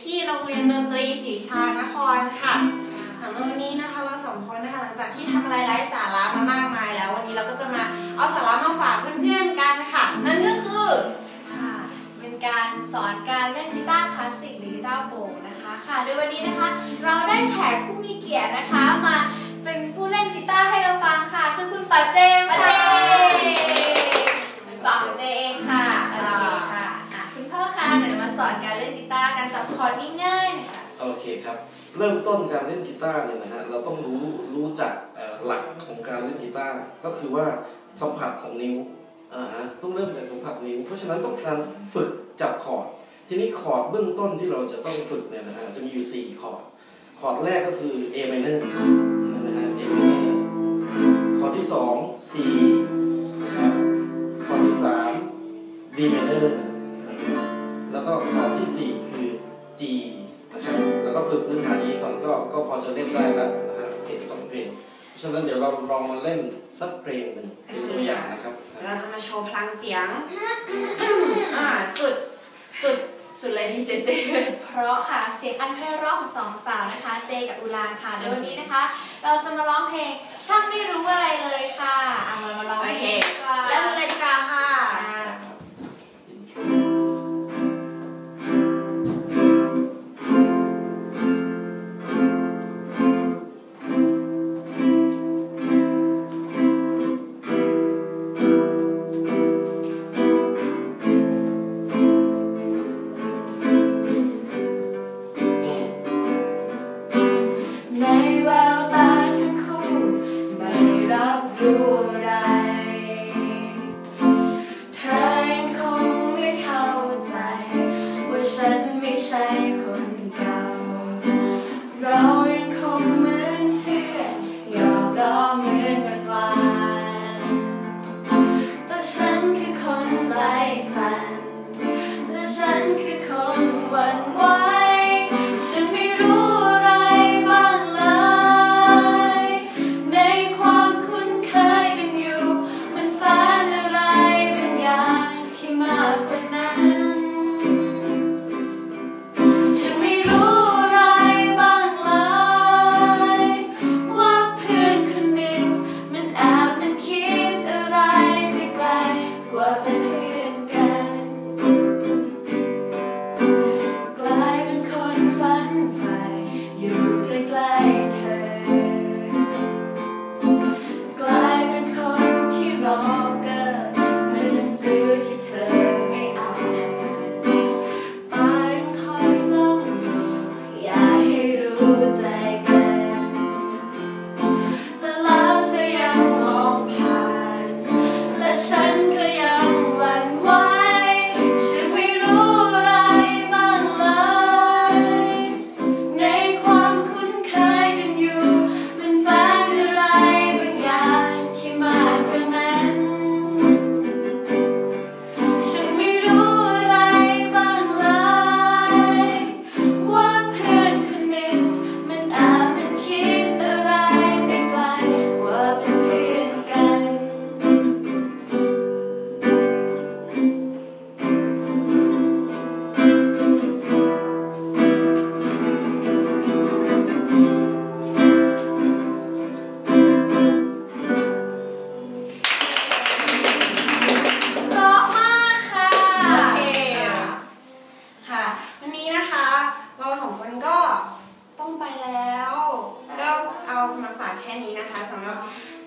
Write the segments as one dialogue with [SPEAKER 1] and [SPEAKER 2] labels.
[SPEAKER 1] ที่โรงเรียนดนตรีสี
[SPEAKER 2] ชานครค่ะสำหรับวันนี้นะคะเราสองคนนะคะหลังจากที่ทำไรไร้สาระมามากมายแล้ววันนี้เราก็จะมาเอาสาระมาฝากเพื่อนๆกันค่ะ นั่นก็คือ
[SPEAKER 1] ค่ะเป็นการสอนการเล่นกีตาร์คลาสสิกหรือกีตาร์โปร่งนะคะค่ะโดยวันนี้นะคะ เราได้แขกผู้มีเกียรตินะคะมาเป็นผู้เล่นกีตาร์ใการจับคอร์ดง่ายๆน่อยค่ะ
[SPEAKER 3] โอเคครับ เริ่มต้นการเล่นกีตาร์เนี่ยนะฮะเราต้องรู้รู้จักหลักของการเล่นกีตาร์ก็คือว่าสัมผัสของนิ้วอ่าฮะต้องเริ่มจากสัมผัสนิ้ว เพราะฉะนั้นต้องการฝึกจับคอร์ดทีนี้คอร์ดเบื้องต้นที่เราจะต้องฝึกเนี่ยนะฮะจะมีอยู่ 4 คอร์ดคอร์ดแรกก็คือ A minor นะฮะ A minor คอร์ดที่ 2 C นะครับคอร์ดที่3 B minor ะฉะนั้นเดี๋ยวเราลองมาเล่นสักเพลงหนึ่งเป็นตัวอย่างนะครับ
[SPEAKER 2] เราจะมาโชว์พลังเสียง อ่า สุด สุด สุดเลยที่เจเจ
[SPEAKER 1] เพราะค่ะเสียงอันไพเราะของสองสาวนะคะ เจกับอุลานค่ะโดยวันนี้นะคะ เราจะมาร้องเพลงช่างไม่รู้อะไรเลยค่ะเอามามาร้อง
[SPEAKER 2] โอ
[SPEAKER 1] เพ
[SPEAKER 2] เค
[SPEAKER 1] ลงดีกว่า
[SPEAKER 2] เริ่มเลยดีกว่าค่ะ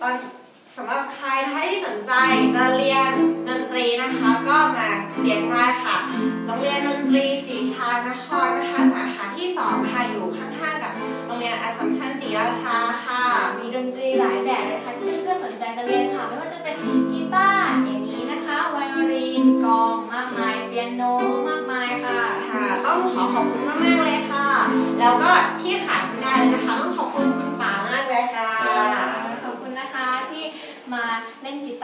[SPEAKER 1] ตอนสำ
[SPEAKER 2] หรับใครนะคะที่สนใจจะเรียนดนตรีนะคะ ก็มาเรียนได้ค่ะโรงเรียนดนตรีศรีชานครนะคะ สาขาที่สองค่ะอยู่ข้างๆกับโรงเรียนอัสสัมชัญศรีราชาค่ะ
[SPEAKER 1] มีดนตรีหลายแบบเลยค่ะที่เพื่อนๆสนใจจะเรียนค่ะ ไม่ว่าจะเป็นกีตาร์อย่างนี้นะคะไวโอลินกลองมากมายเปียโนมากมายค่ะ
[SPEAKER 2] ค่ะ ต้องขอขอบคุณมากๆเลยค่ะ แล้วก็ที่ขาดไม่ได้เลยนะคะต้อง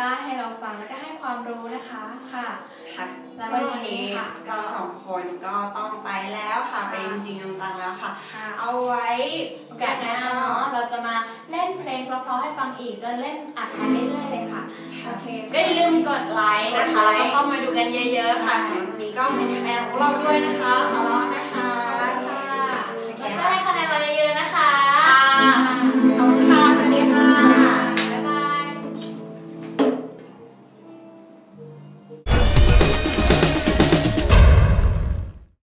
[SPEAKER 2] า
[SPEAKER 1] ร์ให้เราฟังแล้วก็ให้ความรู้นะคะค่ะ
[SPEAKER 2] ค่ะ
[SPEAKER 1] แล้ว
[SPEAKER 2] วั
[SPEAKER 1] วันนนี้
[SPEAKER 2] นี้
[SPEAKER 1] ค่ะ
[SPEAKER 2] เราสองคนก็ต้องไปแล้วค่ะไปจริงๆจังๆแล้วค่ะ
[SPEAKER 1] ค่ะ
[SPEAKER 2] เอาไว้
[SPEAKER 1] โอกาสหน้าเนาะเราจะมาเล่นเพลงเพราะๆให้ฟังอีกจะเล่นอัดไปเรื่อยๆเลยค่ะโอเค
[SPEAKER 2] ก็อย่าลืมกดไลค์นะคะแล้วก็เข้ามาดูกันเยอะ ๆ ค่ะสำหรับวันนี้ก็เป็นคะแนนของเราด้วยนะคะขอลา